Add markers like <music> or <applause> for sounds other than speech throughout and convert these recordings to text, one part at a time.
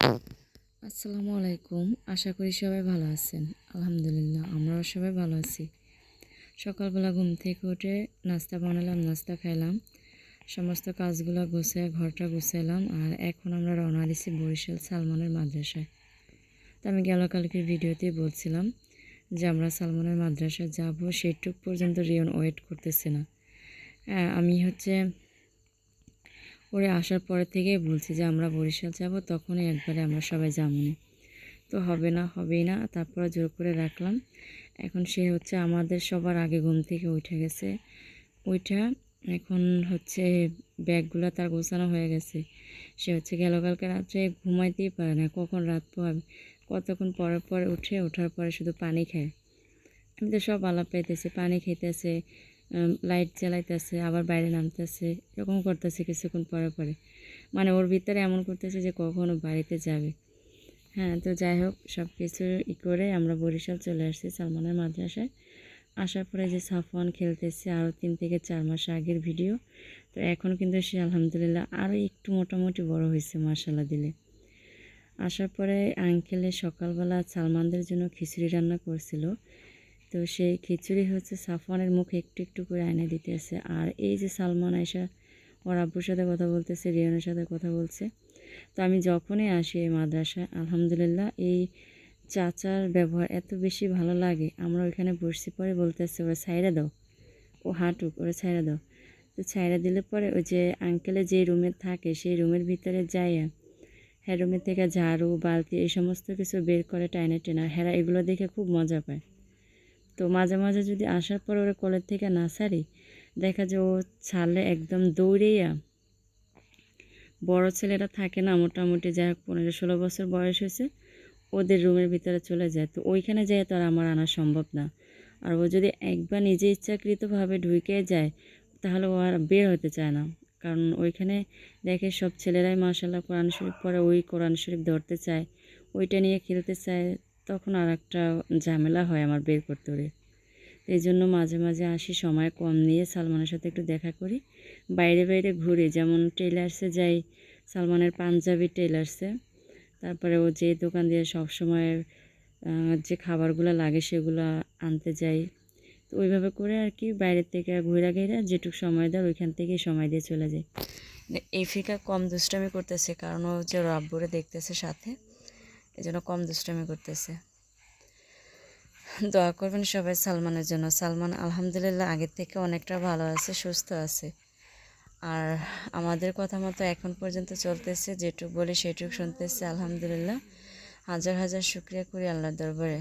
আসসালামু আলাইকুম। আশা করি সবাই ভালো আছেন। আলহামদুলিল্লাহ, আমরাও সবাই ভালো আছি। সকালবেলা ঘুম থেকে উঠে নাস্তা বানালাম, নাস্তা খাইলাম। সমস্ত কাজগুলো গুছায়, ঘরটা গুছাইলাম আর এখন আমরা রওনা দিছি বরিশাল সালমানের মাদ্রাসায়। তো আমি গেল কালকের ভিডিওতেই বলছিলাম যে আমরা সালমানের মাদ্রাসায় যাব সেইটুক পর্যন্ত রিয়ন ওয়েট করতেছে না। আমি হচ্ছে ওরে আসার পরে থেকেই বলছি যে আমরা বরিশাল যাব, তখনই একবারে আমরা সবাই যাবনি। তো হবে না, হবেই না, তারপরে জোর করে রাখলাম। এখন সে হচ্ছে আমাদের সবার আগে ঘুম থেকে উঠে গেছে। ওইটা এখন হচ্ছে ব্যাগগুলো তার গোছানো হয়ে গেছে। সে হচ্ছে গেল কালকে রাত্রে, ঘুমাইতেই পারে না, কখন রাত পোহাবে? কতক্ষণ পরে পরে উঠে, ওঠার পরে শুধু পানি খায়। আমি তো সব আলাপ পাইতেছি, পানি খাইতেছে লাইট জ্বালাইতেছে, আবার বাইরে নামতেছে, এরকম করতেছে কিছুক্ষণ পরে পরে। মানে ওর ভিতরে এমন করতেছে যে কখনো বাড়িতে যাবে। হ্যাঁ তো যাই হোক সব কিছু ই করে আমরা বরিশাল চলে আসছি সালমানের মাদ্রাসায়। আসার পরে যে সাফওয়ান খেলতেছে আরও তিন থেকে চার মাস আগের ভিডিও। তো এখন কিন্তু সে আলহামদুলিল্লাহ আরও একটু মোটামুটি বড় হয়েছে মার্শাল্লাহ দিলে। আসার পরে আঙ্কেলে সকালবেলা সালমানদের জন্য খিচুড়ি রান্না করছিল। তো সেই খিচুড়ি হচ্ছে সাফওয়ানের মুখে একটু একটু করে এনে দিতেছে। আর এই যে সালমান আয়সা ওর আব্বুর সাথে কথা বলতেছে, রিয়নের সাথে কথা বলছে। তো আমি যখনই আসি এই মাদ্রাসায়, আলহামদুলিল্লাহ এই চাচার ব্যবহার এত বেশি ভালো লাগে। আমরা ওইখানে বসছি পরে বলতেছে, ওরা ছাইরা দাও। ও হাঁটুক, ওরা ছাইরা দাও। তো ছাইরা দিলে পরে ওই যে আঙ্কেলে যে রুমে থাকে, সেই রুমের ভিতরে যাইয়া হ্যাঁ রুমের থেকে ঝাড়ু, বালতি, এই সমস্ত কিছু বের করে টাইনে টেনা হেরা এগুলো দেখে খুব মজা পায়। তো মাঝে মাঝে যদি আসার পর ওরা কলের থেকে না ছাড়ি দেখা যায় ও ছাড়লে একদম দৌড়েইয়া বড় ছেলেরা থাকে না, মোটামুটি যাই হোক পনেরো ষোলো বছর বয়স হয়েছে, ওদের রুমের ভিতরে চলে যায়। তো ওইখানে যেয়ে তো আর আমার আনা সম্ভব না। আর ও যদি একবার নিজে ইচ্ছাকৃতভাবে ঢুকে যায়, তাহলে ও আর বের হতে চায় না। কারণ ওইখানে দেখে সব ছেলেরাই মার্শাল্লাহ কোরআন শরীফ পড়ে, ওই কোরআন শরীফ ধরতে চায়, ওইটা নিয়ে খেলতে চায় তখন আর একটা ঝামেলা হয় আমার বের করতে ওরে এই জন্য মাঝে মাঝে আসি, সময় কম নিয়ে সালমানের সাথে একটু দেখা করি। বাইরে বাইরে ঘুরে, যেমন টেলার্সে যাই, সালমানের পাঞ্জাবি টেলার্সে তারপরে ও যে দোকান দিয়ে সবসময় যে খাবারগুলো লাগে সেগুলো আনতে যাই। তো ওইভাবে করে আর কি বাইরের থেকে ঘুরে ঘেরা যেটুক সময় দেয় ওইখান থেকেই সময় দিয়ে চলে যায় এই ফিকা কম দুষ্টামি করতেছে, কারণ ও যে রাব্বুরে দেখতেছে সাথে। এই জন্য কম দুষ্টামি করতেছে। দোয়া করবেন সবাই সালমানের জন্য। সালমান আলহামদুলিল্লাহ আগের থেকে অনেকটা ভালো আছে, সুস্থ আছে। আর আমাদের কথা মতো এখন পর্যন্ত চলতেছে, যেটুক বলি সেটুক শুনতেছে। আলহামদুলিল্লাহ হাজার হাজার শুক্রিয়া করি আল্লাহর দরবারে।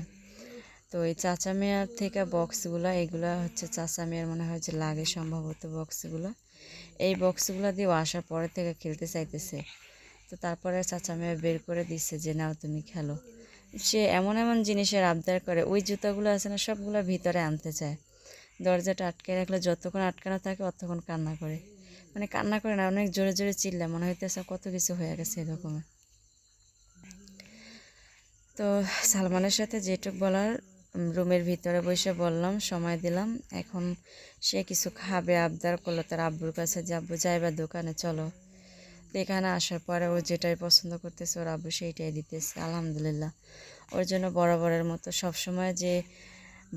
তো এই চাচা মেয়ার থেকে বক্সগুলো, এগুলো হচ্ছে চাচা মেয়ার মনে হয় যে লাগে সম্ভবত বক্সগুলো। এই বক্সগুলো দিয়ে আসার পরে থেকে খেলতে চাইতেছে। তো তারপরে চাচা মেয়ে বের করে দিচ্ছে যে, নাও তুমি খেলো। সে এমন এমন জিনিসের আবদার করে, ওই জুতাগুলো আছে না, সবগুলো ভিতরে আনতে চায়। দরজাটা আটকে রাখলে যতক্ষণ আটকানো থাকে অতক্ষণ কান্না করে। মানে কান্না করে না, অনেক জোরে জোরে চিল্লা মনে হইতেছে কত কিছু হয়ে গেছে এরকমের তো সালমানের সাথে যেটুক বলার রুমের ভিতরে বসে বললাম, সময় দিলাম। এখন সে কিছু খাবে, আবদার করল তার আব্বুর কাছে যাব যাইবার দোকানে, চলো। এখানে আসার পরে ও যেটাই পছন্দ করতেছে ওর আব্বু সেইটাই দিতেছে, আলহামদুলিল্লাহ। ওর জন্য বরাবরের মতো সবসময় যে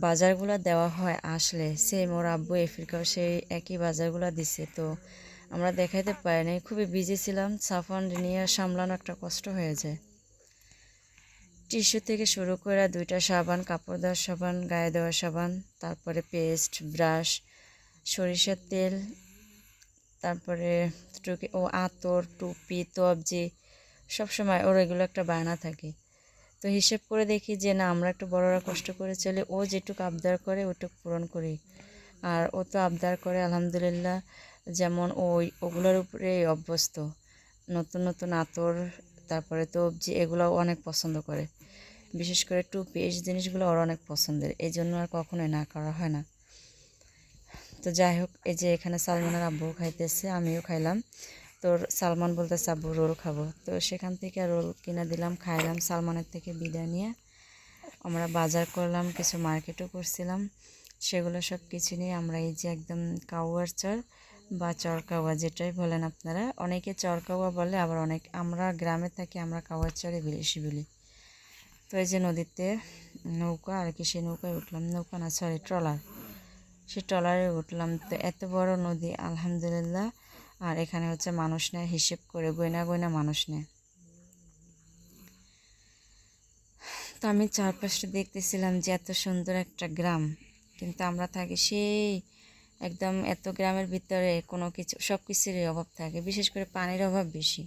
বাজারগুলো দেওয়া হয় আসলে সেম ওর আব্বু এফ্রিকাও সেই একই বাজারগুলো দিছে। তো আমরা দেখাইতে পারি নাই, খুবই বিজি ছিলাম সাফন নিয়ে সামলানো একটা কষ্ট হয়ে যায়। টিস্যু থেকে শুরু করে দুইটা সাবান, কাপড় দেওয়ার সাবান, গায়ে দেওয়ার সাবান, তারপরে পেস্ট ব্রাশ সরিষার তেল তারপরে টুকি, ও আতর, টুপি, তবজি, সবসময় ওর এগুলো একটা বায়না থাকে। তো হিসেব করে দেখি যে না, আমরা একটু বড়রা কষ্ট করে চলে, ও যেটুকু আবদার করে ওটুকু পূরণ করি। আর ও তো আবদার করে, আলহামদুলিল্লাহ, যেমন ওই, ওগুলোর উপরে অভ্যস্ত। নতুন নতুন আতর, তারপরে তবজি এগুলো অনেক পছন্দ করে। বিশেষ করে টুপি, এই জিনিসগুলো ওর অনেক পছন্দের এই জন্য আর কখনোই না, করা হয় না। তো যাই হোক, এই যে এখানে সালমানের আব্বু খাইতেছে, আমিও খাইলাম। তোর সালমান বলতেছে, আব্বু, রোল খাব। তো সেখান থেকে রোল কিনে দিলাম, খাইলাম, সালমানের থেকে বিদায় নিয়ে। আমরা বাজার করলাম, কিছু মার্কেটও করছিলাম। সেগুলো সব কিছু নিয়ে আমরা এই যে একদম কাউয়ার চর বা চরকাওয়া যেটাই বলেন আপনারা, অনেকে চরকাওয়া বলে, আবার অনেক, আমরা গ্রামে থাকি, আমরা কাওয়ার চরে বেশি বলি। তো এই যে নদীতে নৌকা, আর কি সেই নৌকায় উঠলাম, নৌকা না, সরি, ট্রলার। সে ট্রলারে উঠলাম। তো এত বড় নদী, আলহামদুলিল্লাহ। আর এখানে হচ্ছে মানুষ নেয়, হিসেব করে, গয়না গয়না মানুষ নেয়। তো আমি চারপাশটা দেখতেছিলাম যে এত সুন্দর একটা গ্রাম। কিন্তু আমরা থাকি সেই একদম এত গ্রামের ভিতরে কোনো কিছু সব কিছুরই অভাব থাকে। বিশেষ করে পানির অভাব বেশি।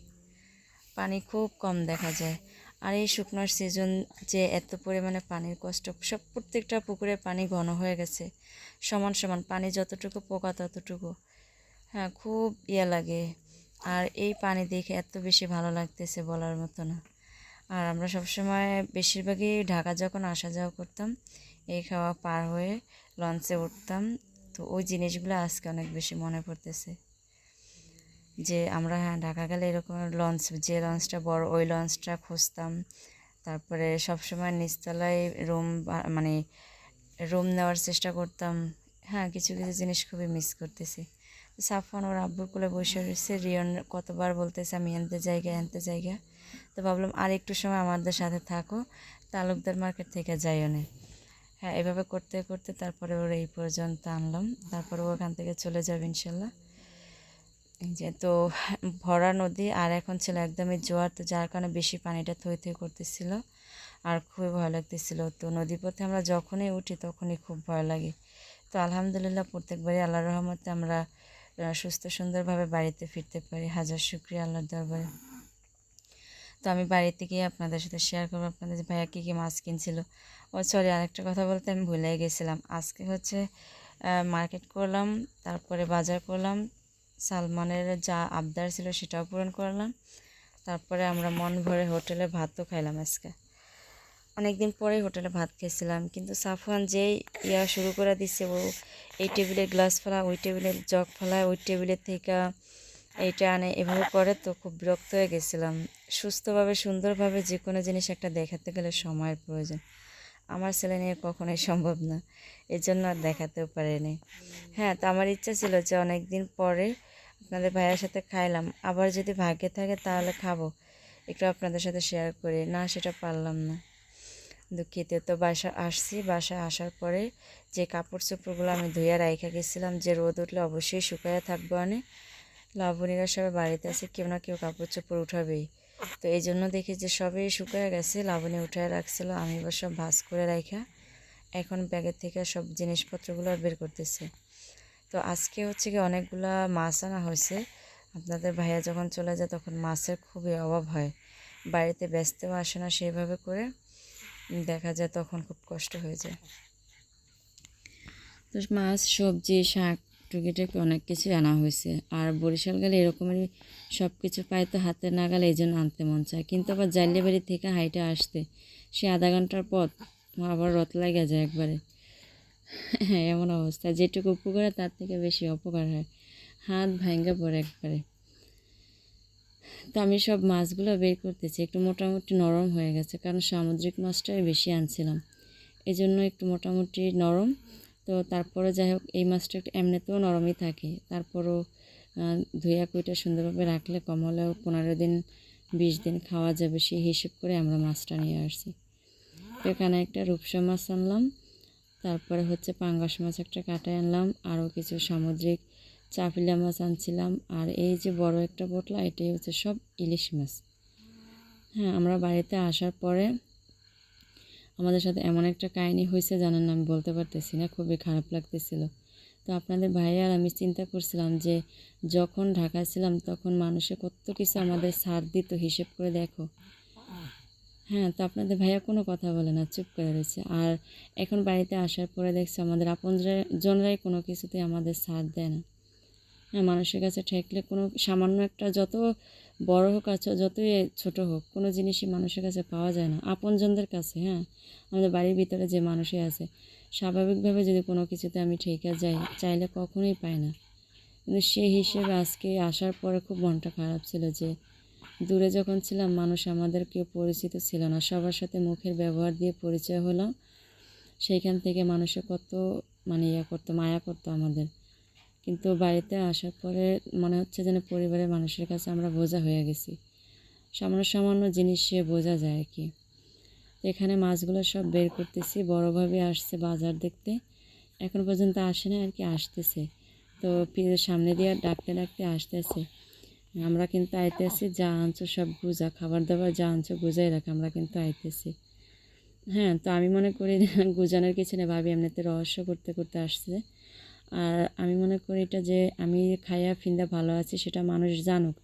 পানি খুব কম দেখা যায়। আর এই শুকনোর সিজন যে এত পরিমাণে পানির কষ্ট, সব প্রত্যেকটা পুকুরে পানি ঘন হয়ে গেছে। সমান সমান, পানি যতটুকু পোকা ততটুকু। হ্যাঁ খুব ইয়ে লাগে। আর এই পানি দেখে এত বেশি ভালো লাগতেছে বলার মতো না। আর আমরা সবসময় বেশিরভাগই ঢাকা যখন আসা যাওয়া করতাম, এই খাওয়া পার হয়ে লঞ্চে উঠতাম। তো ওই জিনিসগুলো আজকে অনেক বেশি মনে পড়তেছে। যে আমরা হ্যাঁ ঢাকা গেলে এরকম লঞ্চ যে লঞ্চটা বড়, ওই লঞ্চটা খুঁজতাম। তারপরে সবসময় নিচতলায় রুম মানে রুম নেওয়ার চেষ্টা করতাম। হ্যাঁ কিছু কিছু জিনিস খুবই মিস করতেছি। সাফান ওর আব্বুর কোলে বসে রয়েছে, রিয়ন কতবার বলতেছে, আমি এনতে জায়গা এনতে জায়গা। তো ভাবলাম আর একটু সময় আমাদের সাথে থাকো, তালুকদার মার্কেট থেকে যাইও না। হ্যাঁ এভাবে করতে করতে তারপরে ওর এই পর্যন্ত আনলাম। তারপরে ওখান থেকে চলে যাবে ইনশাল্লাহ। যে তো ভরা নদী আর এখন ছিল একদমই জোয়ার, তো যার কারণে বেশি পানিটা থই থই করতেছিল আর খুবই ভয় লাগতেছিল। তো নদী পথে আমরা যখনই উঠি তখনই খুব ভয় লাগে। তো আলহামদুলিল্লাহ প্রত্যেকবারই আল্লাহ রহমতে আমরা সুস্থ সুন্দরভাবে বাড়িতে ফিরতে পারি। হাজার শুক্রিয়া আল্লাহর দরবারে। তো আমি বাড়িতে গিয়ে আপনাদের সাথে শেয়ার করব। আপনাদের ভাইয়া কী কী মাছ কিনছিল। ও সরি আরেকটা কথা বলতে আমি ভুলে গেছিলাম। আজকে হচ্ছে মার্কেট করলাম, তারপরে বাজার করলাম সালমানের যা আবদার ছিল সেটাও পূরণ করলাম। তারপরে আমরা মন ভরে হোটেলে ভাতও খাইলাম আজকে। অনেক দিন পরে হোটেলে ভাত খেয়েছিলাম, কিন্তু সাফওয়ান যেই ইয়া শুরু করে দিচ্ছে ও এই টেবিলের গ্লাস ফেলা, ওই টেবিলের জগ ফেলায় ওই টেবিলের থেকে এইটা আনে এভাবে করে তো খুব বিরক্ত হয়ে গেছিলাম। সুস্থভাবে, সুন্দরভাবে যে কোনো জিনিস একটা দেখাতে গেলে সময়ের প্রয়োজন। আমার ছেলে নিয়ে কখনোই সম্ভব না এর জন্য আর দেখাতেও পারেনি। হ্যাঁ তো আমার ইচ্ছা ছিল যে অনেক দিন পরে আপনাদের ভাইয়ের সাথে খাইলাম। আবার যদি ভাগ্যে থাকে তাহলে খাব। একটু আপনাদের সাথে শেয়ার করি। না, সেটা পারলাম না। দুঃখিত। তো বাসা আসছি। বাসা আসার পরে যে কাপড় চোপড়গুলো আমি ধুয়ে রাইখা গেছিলাম, যে রোদ উঠলে অবশ্যই শুকাইয়া থাকব অনেক লাবণীরা সবাই বাড়িতে আছে, কেউ না কেউ কাপড় চোপড় উঠাবেই। তো এই জন্য দেখি যে সবই শুকায় গেছে, লাবণী উঠায় রাখছিল, আমি এবার সব ভাজ করে রাখা এখন ব্যাগের থেকে সব জিনিসপত্রগুলো বের করতেছে। তো আজকে হচ্ছে কি অনেকগুলা মাছ আনা হয়েছে। আপনাদের ভাইয়া যখন চলে যায় তখন মাছের খুবই অভাব হয়। বাড়িতে ব্যস্তও আসে না সেইভাবে করে। দেখা যায় তখন খুব কষ্ট হয়ে যায়। তো মাছ, সবজি, শাক টুকিটাকি অনেক কিছু আনা হয়েছে। আর বরিশাল গেলে এরকমই সব কিছু পাই তো হাতে না গেলে এই জন্য আনতে মন চায়। কিন্তু আবার জালিয়াবাড়ি থেকে হাইটে আসতে সে আধা ঘণ্টার পথ, আবার রথ লাগে যায় একবারে। এমন অবস্থা। যেটুকু উপকার তার থেকে বেশি অপকার হয়। হাত ভাঙ্গা পড়ে একবারে। তো আমি সব মাছগুলো বের করতেছি। একটু মোটামুটি নরম হয়ে গেছে, কারণ সামুদ্রিক মাছটাই বেশি আনছিলাম। এই জন্য একটু মোটামুটি নরম। তো তারপরে যাই হোক, এই মাছটা একটু এমনিতেও নরমই থাকে। তারপরও ধুয়া কুইটা সুন্দরভাবে রাখলে কম হলেও পনেরো দিন, বিশ দিন খাওয়া যাবে, সেই হিসেব করে আমরা মাছটা নিয়ে আসছি। তো এখানে একটা রূপসা মাছ আনলাম। তারপরে হচ্ছে পাঙ্গাস মাছ একটা কাটায় আনলাম, আরও কিছু সামুদ্রিক চাপিলা মাছ আনছিলাম। আর এই যে বড় একটা পোটলা এটাই হচ্ছে সব ইলিশ মাছ। হ্যাঁ আমরা বাড়িতে আসার পরে আমাদের সাথে এমন একটা কাহিনী হয়েছে, জানেন আমি বলতে পারতেছি না, খুবই খারাপ লাগতেছিল। তো আপনাদের ভাই আর আমি চিন্তা করছিলাম যে যখন ঢাকায় ছিলাম তখন মানুষে কত কিছু আমাদের ছাড় দিত, হিসেব করে দেখো। হ্যাঁ তো আপনাদের ভাইয়া কোনো কথা বলে না, চুপ করে রয়েছে। আর এখন বাড়িতে আসার পরে দেখছি আমাদের আপন জনরাই কোনো কিছুতে আমাদের ছাড় দেয় না। হ্যাঁ মানুষের কাছে ঠেকলে কোনো, সামান্য একটা যত বড় হোক আছে যতই ছোট হোক, কোনো জিনিসই মানুষের কাছে পাওয়া যায় না। আপনজনদের কাছে হ্যাঁ আমাদের বাড়ির ভিতরে যে মানুষই আছে, স্বাভাবিকভাবে যদি কোনো কিছুতে আমি ঠেকে যাই, চাইলে কখনোই পাই না। কিন্তু সেই হিসেবে আজকে আসার পরে খুব মনটা খারাপ ছিল যে দূরে যখন ছিলাম, মানুষ আমাদের কেউ পরিচিত ছিল না। সবার সাথে মুখের ব্যবহার দিয়ে পরিচয় হলো সেইখান থেকে মানুষে কত মানে ইয়ে করতো, মায়া করতো আমাদের। কিন্তু বাড়িতে আসার পরে মনে হচ্ছে যেন পরিবারের মানুষের কাছে আমরা বোঝা হয়ে গেছি। সামান্য সামান্য জিনিস সে বোঝা যায় আর কি। এখানে মাছগুলো সব বের করতেছি বড়োভাবে আসছে বাজার দেখতে। এখন পর্যন্ত আসে না আর কি, আসতেছে। তো সামনে দিয়ে ডাকতে ডাকতে আসতেছে। আমরা কিন্তু আইতেছি, যা আনছো সব গুজা খাবার দাবার যা আনছো গুজাই রাখে, আমরা কিন্তু আইতেছি। হ্যাঁ তো আমি মনে করি <laughs> গুজানোর কিছু না, ভাবি এমনিতে রহস্য করতে করতে আসছে। আর আমি মনে করি এটা যে আমি খাইয়া ফিন্দা ভালো আছি, সেটা মানুষ জানুক।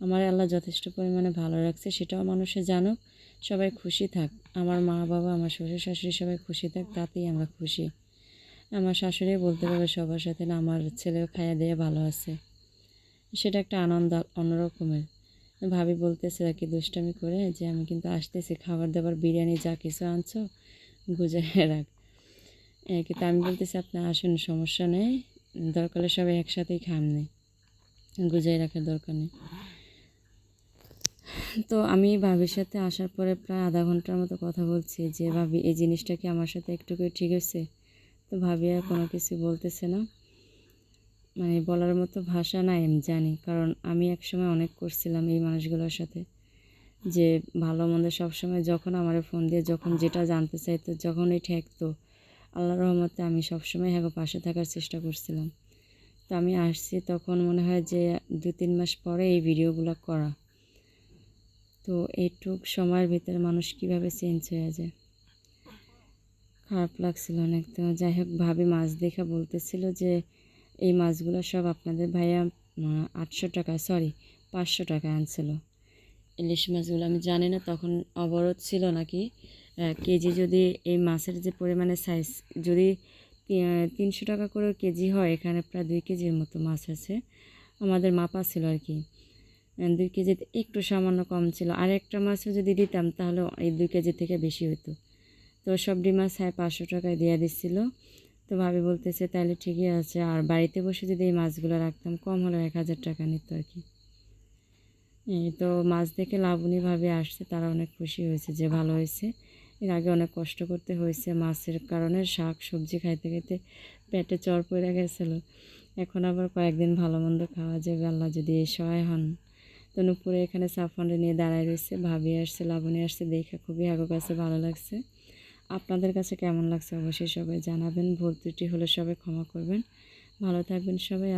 আমার আল্লাহ যথেষ্ট পরিমাণে ভালো রাখছে, সেটাও মানুষে জানুক, সবাই খুশি থাক। আমার মা বাবা, আমার শ্বশুর শাশুড়ি সবাই খুশি থাক, তাতেই আমরা খুশি। আমার শাশুড়ি বলতে পারবে সবার সাথে না, আমার ছেলেও খাইয়া দিয়ে ভালো আছে। সেটা একটা আনন্দ, অন্যরকমের। ভাবি বলতেছে আর কি দুষ্টামি করে যে, আমি কিন্তু আসতেছি খাবার দাবার বিরিয়ানি যা কিছু আনছো, গুজায় রাখ। কিন্তু আমি বলতেছি, আপনি আসুন, সমস্যা নেই। দরকার হলে সবাই একসাথেই নেই গুজাই রাখার দরকার নেই। তো আমি ভাবির সাথে আসার পরে প্রায় আধা ঘণ্টার মতো কথা বলছি যে, ভাবি, এই জিনিসটা কি আমার সাথে একটু করে ঠিক আছে তো ভাবি আর কোনো কিছু বলতেছে না। মানে বলার মতো ভাষা নাই আমি জানি। কারণ আমি একসময় অনেক করছিলাম এই মানুষগুলোর সাথে। যে ভালো মন্দ সবসময় যখন আমার ফোন দিয়ে, যখন যেটা জানতে চাইতো, যখনই ঠেকতো আল্লাহ রহমতে আমি সবসময় হ্যাঁ পাশে থাকার চেষ্টা করছিলাম। তো আমি আসছি তখন মনে হয় যে দু তিন মাস পরে এই ভিডিওগুলো করা। তো এইটুক সময়ের ভিতরে মানুষ কীভাবে চেঞ্জ হয়ে যায়? খারাপ লাগছিল অনেক। তো যাই হোক, ভাবি মাছ দেখা বলতেছিল যে এই মাছগুলো সব আপনাদের ভাইয়া আটশো টাকা সরি পাঁচশো টাকা আনছিল। ইলিশ মাছগুলো আমি জানি না, তখন অবরোধ ছিল নাকি। কেজি যদি এই মাছের যে পরিমাণে সাইজ যদি তিনশো টাকা করে কেজি হয়, এখানে প্রায় দুই কেজির মতো মাছ আছে। আমাদের মাপা ছিল আর কি। দুই কেজিতে একটু সামান্য কম ছিল। আর একটা মাছও যদি দিতাম, তাহলে এই দুই কেজি থেকে বেশি হতো তো সব ডি মাছ হ্যাঁ পাঁচশো টাকায় দিয়ে দিচ্ছিল তো ভাবি বলতেছে, তাহলে ঠিকই আছে, আর বাড়িতে বসে যদি এই মাছগুলো রাখতাম, কম হলেও এক হাজার টাকা নিত আর কি। এই তো মাছ দেখে লাবণীভাবে আসছে, তারা অনেক খুশি হয়েছে যে ভালো হয়েছে। এর আগে অনেক কষ্ট করতে হয়েছে মাছের কারণে, শাক, সবজি খাইতে খাইতে পেটে চর পড়ে গেছিল। এখন আবার কয়েকদিন ভালো মন্দ খাওয়া যাবে, আল্লাহ যদি এই সহায় হন। তো নুপুরে এখানে সাফানটা নিয়ে দাঁড়ায় রয়েছে, ভাবি আসছে, লাবণী আসছে, দেখে খুবই আগো কাছে ভালো লাগছে। আপনাদের কাছে কেমন লাগছে অবশ্যই সবাই জানাবেন। ভুল ত্রুটি হলে সবাই ক্ষমা করবেন। ভালো থাকবেন সবাই।